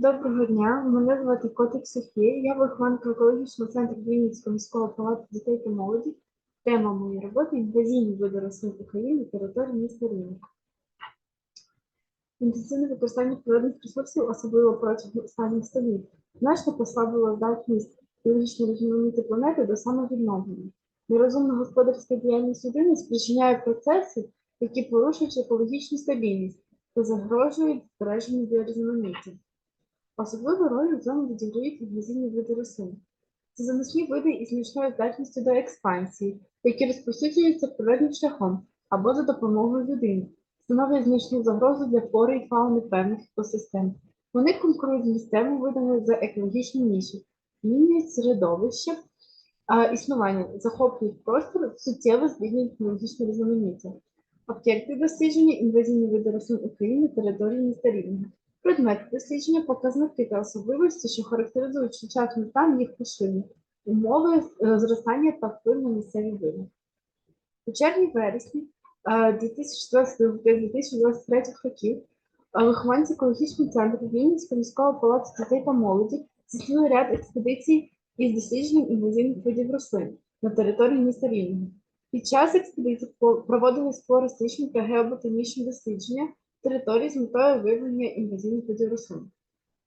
Доброго дня, мене звати Котик Софія. Я вихованка екологічного центру Вінницького міського палату дітей та молоді. Тема моєї роботи інвазійні види рослин України території міста Рівне. Інтенсивне використання природних ресурсів, особливо протягом останніх століть, значно послабило здатність біологічно різноманіття планети до самовідновлення. Нерозумна господарська діяльність людини спричиняє процеси, які порушують екологічну стабільність та загрожують збереженню біорізноманіття. Особливу роль у цьому відіграють інвазивні види рослин. Це заносні види із значною здатністю до експансії, які розповсюджуються природним шляхом або за допомогою людини, становлять значну загрозу для флори і фауни певних екосистем. Вони конкурують з місцевими видами за екологічні ніші, змінюють середовище а, існування, захоплюють простір, суттєво змінюють біологічне різноманіття. Об'єкти дослідження інвазивні види рослин України території міста Рівного. Предмети дослідження, показники та особливості, що характеризують сучасний стан їх поширення, умови е, зростання та вплив на місцеві види. У червні-вересні 2022-2023 років е, вихованці екологічного центру Вінницького міського палацу дітей та молоді здійснили ряд експедицій із дослідженням інвазивних видів рослин на території міста Рівного. Під час експедицій по- проводились флористичні та геоботанічні дослідження території з метою виявлення інвазивних видів рослин.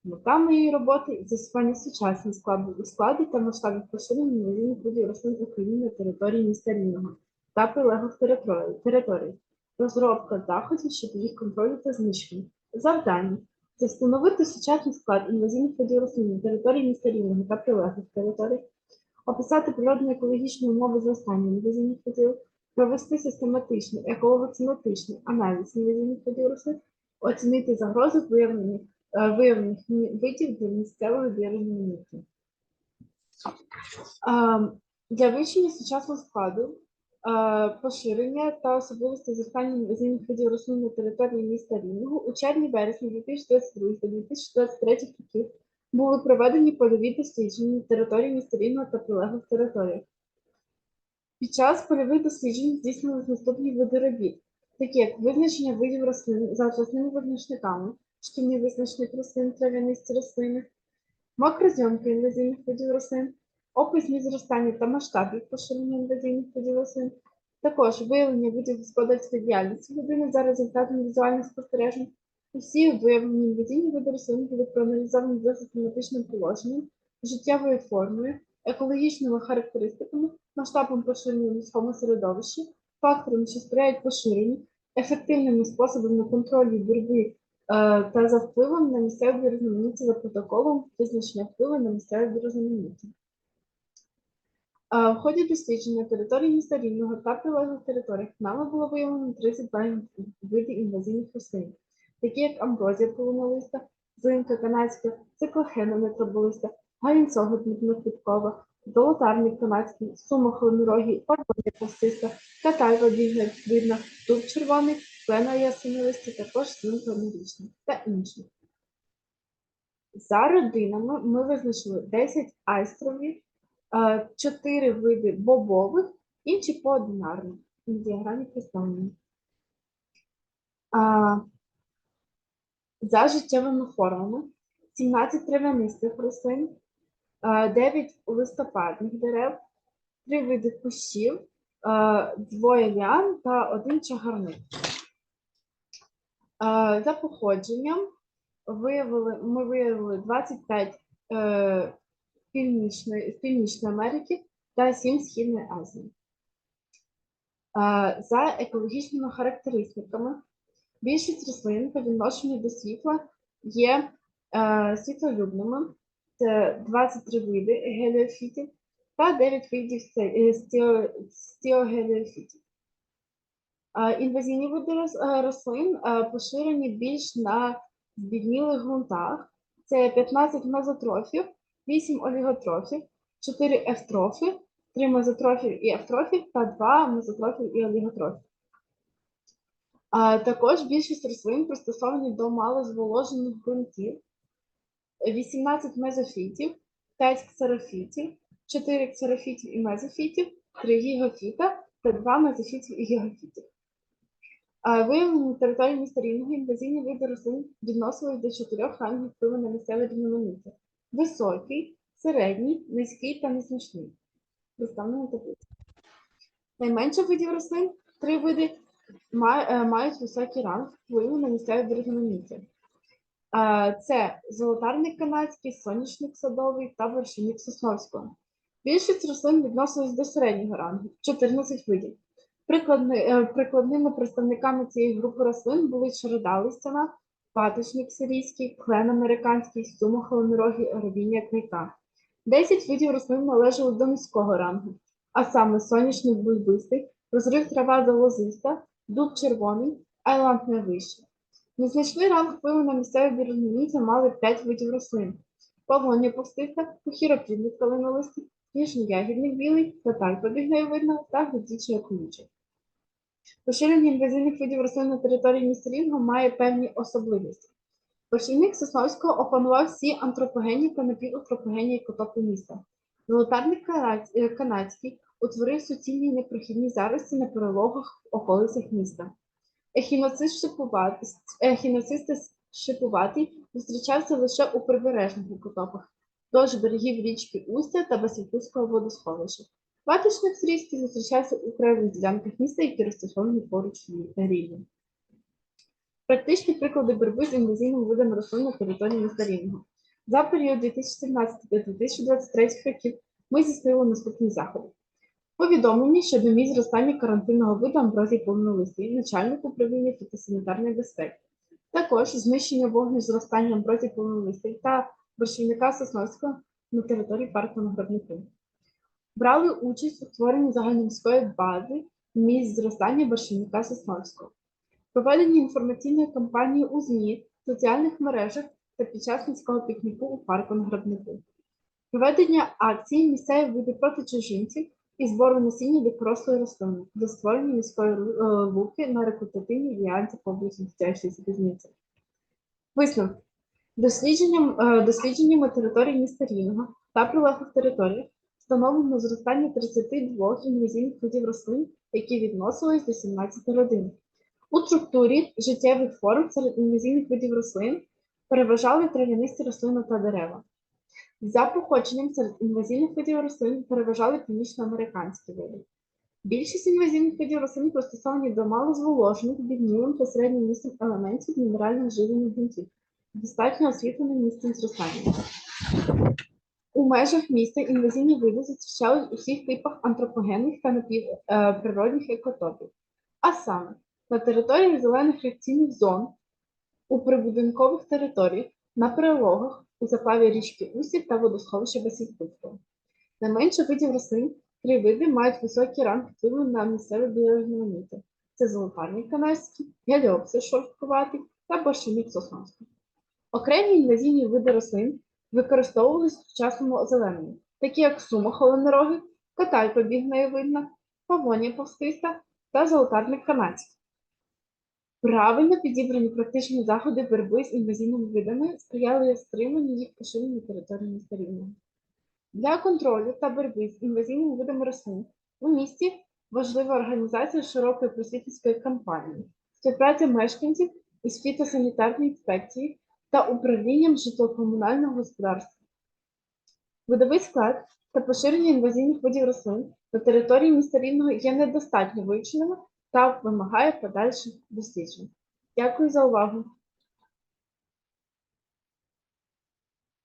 Мета моєї роботи з'ясування сучасних складів складів та масштабів поширення інвазивних видів рослин України на території міста Рівного та прилеглих територій, розробка заходів щодо їх контролю та знищення. Завдання це встановити сучасний склад інвазивних видів рослин на території міста Рівного та прилеглих територій, описати природно-екологічні умови зростання інвазивних видів, провести систематичний еколого-ценотичний аналіз видів рослин, оцінити загрози виявлених, е, виявлених видів для місцевого біорізноманіття. Е, Для вивчення сучасного складу, е, поширення та особливості зростання інвазивних видів рослин на території міста Рівного у червні-вересні 2022-2023 років були проведені польові дослідження на території міста Рівного та прилеглих територіях. Під час польових досліджень здійснились наступні види робіт, такі як визначення видів рослин за рослинними визначниками, шкільний визначник рослин, трав'янисті рослини, макрозйомки інвазивних видів рослин, опис місць зростання та масштабів поширення інвазивних видів рослин, також виявлення видів господарської діяльності людини за результатами візуальних спостережень. Усі виявлені інвазивні види рослин були проаналізовані за систематичним положенням, життєвою формою, екологічними характеристиками, масштабом поширення в міському середовищі, факторами, що сприяють поширенню, ефективними способами контролю боротьби е, та за впливом на місцеве біорізноманіття за протоколом визначення впливу на місцеве біорізноманіття. Е, В ході дослідження території міста Рівного та прилеглих територіях нами було виявлено 32 види інвазивних рослин, такі як амброзія полунолиста, злинка канадська, циклохена метроболиста, галінцога дмиткова, золотарник канадський, сума холонорогі, парбоня пастиста, катайва видна, дуб червоний, клена ясенилисті, також свинка новорічна та інші. За родинами ми визначили 10 айстрові, 4 види бобових, інші поодинарні. На діаграмі представлені. За життєвими формами 17 трав'янистих рослин, 9 листопадних дерев, 3 види кущів, е, двоє ліан та один чагарник. Е, За походженням виявили, ми виявили 25 е, північної, Північної Америки та 7 Східної Азії. Е, За екологічними характеристиками більшість рослин по відношенню до світла є е, світлолюбними. Це 23 види геліофітів та 9 видів стіогеліофітів. Е, Інвазійні види е, рослин е, поширені більш на збіднілих ґрунтах. Це 15 мезотрофів, 8 оліготрофів, 4 ефтрофи, 3 мезотрофів і ефтрофів та 2 мезотрофів і оліготрофів. Також більшість рослин пристосовані до малозволожених ґрунтів. 18 мезофітів, 5 ксерофітів, 4 ксерофітів і мезофітів, 3 гігофіта та 2 мезофітів і гігофітів. Виявлені на території міста Рівного інвазійні види рослин відносились до чотирьох рангів впливу на місцеве рівноманіття. Високий, середній, низький та незначний. Представлено таблиця. Найменше видів рослин, три види, е, мають високий ранг впливу на місцеве різноманіття. Це золотарник канадський, соняшник садовий та вершинник сосновського. Більшість рослин відносились до середнього рангу 14 видів. Е, прикладними представниками цієї групи рослин були череда листяна, паточник сирійський, клен американський, сума холонорогі, робіння кника. 10 видів рослин належали до низького рангу, а саме соняшник бульбистий, розрив трава залозиста, дуб червоний, айланд найвищий. Незначний ранг впливу на місцеві різноманіття мали 5 видів рослин. Павлоння пустиста, похіроплідник калинолистий, ніжноягідник білий, татар побігневидна та глядічий околючий. Поширення інвазивних видів рослин на території міста Рівного має певні особливості. Поширник Сосновського опанував всі антропогенні та напівантропогенні екотопи міста. Канадсь- е, канадський утворив суцільні непрохідні зарості на перелогах в околицях міста. Ехіноцист ехіноцистис шипуватий зустрічався лише у прибережних екотопах, тож берегів річки Устя та Васильківського водосховища. Паточник срійський зустрічався у краєвих ділянках міста, які розташовані поруч рівня. Практичні приклади боротьби з інвазійними видами рослин на території міста Рівного. За період 2017-2023 років ми здійснили наступні заходи. Повідомлені щодо місць зростання карантинного виду амброзії повнолистій, начальник управління фітосанітарної безпеки. Також знищення вогню зростання амброзії повнолистій та борщівника Сосновського на території парку Нагородники. Брали участь у створенні загальноміської бази місць зростання борщівника Сосновського. Проведення інформаційної кампанії у ЗМІ, соціальних мережах та під час міського пікніку у парку на Грабнику. Проведення акції місцеві види проти чужинців і збору насіння дикорослої рослини для створення міської е, луки на рекрутативній діяльності публічно стяжчої різниці. Висновки. Дослідженням, е, дослідженнями території міста Рівного та прилеглих територіях встановлено зростання 32 інвазійних видів рослин, які відносились до 17 родин. У структурі життєвих форм серед інвазійних видів рослин переважали трав'янисті рослини та дерева. За походженням серед інвазійних видів рослин переважали північноамериканські види. Більшість інвазійних видів рослин пристосовані до малозволожених, біднілим та середнім місцем елементів мінеральних живлених ґрунтів, достатньо освітленим місцем зростання. У межах міста інвазійні види зустрічались у всіх типах антропогенних та напівприродних екотопів, а саме на території зелених реакційних зон, у прибудинкових територіях, на перелогах, у заплаві річки Усі та водосховища Васильківського. Найменше видів рослин, три види мають високий ранг впливу на місцеве біорізноманіття. Це золотарник канадський, геліопсис шорсткуватий та борщівник сосновський. Окремі інвазійні види рослин використовувались в сучасному озелененні, такі як сума холонороги, катальпа бігнеєвидна, павонія повстиста та золотарник канадський. Правильно підібрані практичні заходи боротьби з інвазійними видами сприяли стриманню їх поширення на території міста. Для контролю та боротьби з інвазійними видами рослин у місті важлива організація широкої просвітницької кампанії, співпраця мешканців із фітосанітарної інспекції та управлінням житлово-комунального господарства. Видовий склад та поширення інвазійних видів рослин на території міста Рівного є недостатньо вивченими та вимагає подальших досліджень. Дякую за увагу!